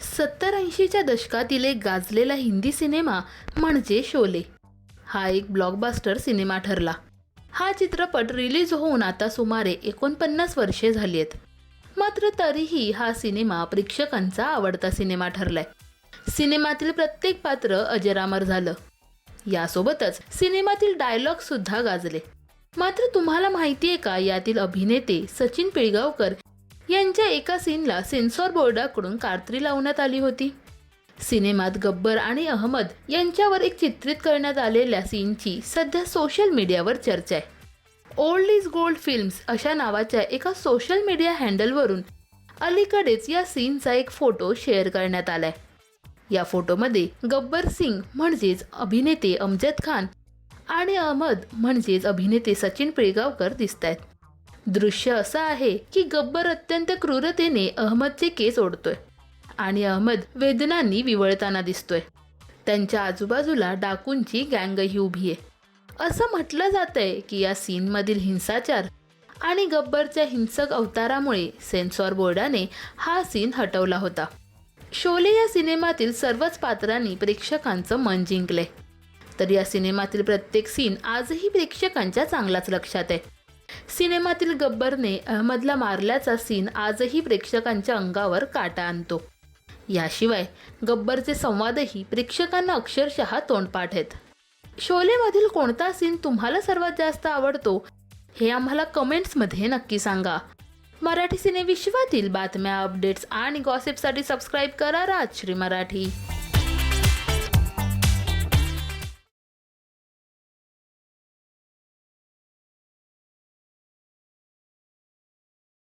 सत्तर ऐंशीच्या दशकातील एक गाजलेला हिंदी सिनेमा म्हणजे शोले. हा एक ब्लॉकबास्टर सिनेमा ठरला. हा चित्रपट रिलीज होऊन आता सुमारे एकोणपन्नास वर्षे झाली आहेत मात्र तरीही हा सिनेमा प्रेक्षकांचा आवडता सिनेमा ठरलाय. सिनेमातील प्रत्येक पात्र अजरामर झालं. यासोबतच सिनेमातील डायलॉग सुद्धा गाजले. मात्र तुम्हाला माहिती आहे का यातील अभिनेते सचिन पिळगावकर यांच्या एका सीनला सेन्सॉर बोर्डाकडून कात्री लावण्यात आली होती. सिनेमात गब्बर आणि अहमद यांच्यावर एक चित्रित करण्यात आलेल्या सीनची सध्या सोशल मीडियावर चर्चा आहे. ओल्ड इज गोल्ड फिल्म्स अशा नावाच्या एका सोशल मीडिया हँडलवरून अलीकडेच या सीनचा एक फोटो शेअर करण्यात आलाय. या फोटोमध्ये गब्बर सिंग म्हणजेच अभिनेते अमजद खान आणि अहमद म्हणजेच अभिनेते सचिन पिळगावकर दिसत आहेत दृश्य असं आहे की गब्बर अत्यंत क्रूरतेने अहमदचे केस ओढतोय आणि अहमद वेदनांनी विवळताना दिसतोय. त्यांच्या आजूबाजूला डाकूंची गँगही उभी आहे. असं म्हटलं जातंय की या सीनमधील हिंसाचार आणि गब्बरच्या हिंसक अवतारामुळे सेन्सॉर बोर्डाने हा सीन हटवला होता. शोले या सिनेमातील सर्वच पात्रांनी प्रेक्षकांचं मन जिंकले तर या सिनेमातील प्रत्येक सीन आजही प्रेक्षकांच्या चांगलाच लक्षात आहे. सिनेमातील गब्बरने अहमदला मारल्याचा सीन आजही प्रेक्षकांच्या अंगावर काटा आणतो. याशिवाय गब्बरचे संवादही प्रेक्षकांना अक्षरशः तोंडपाठ आहेत. शोलेमधील कोणता सीन तुम्हाला सर्वात जास्त आवडतो हे आम्हाला कमेंट्समध्ये नक्की सांगा. मराठी सिनेविश्वातील बातम्या अपडेट्स आणि गॉसिपसाठी सबस्क्राईब करा राजश्री मराठी.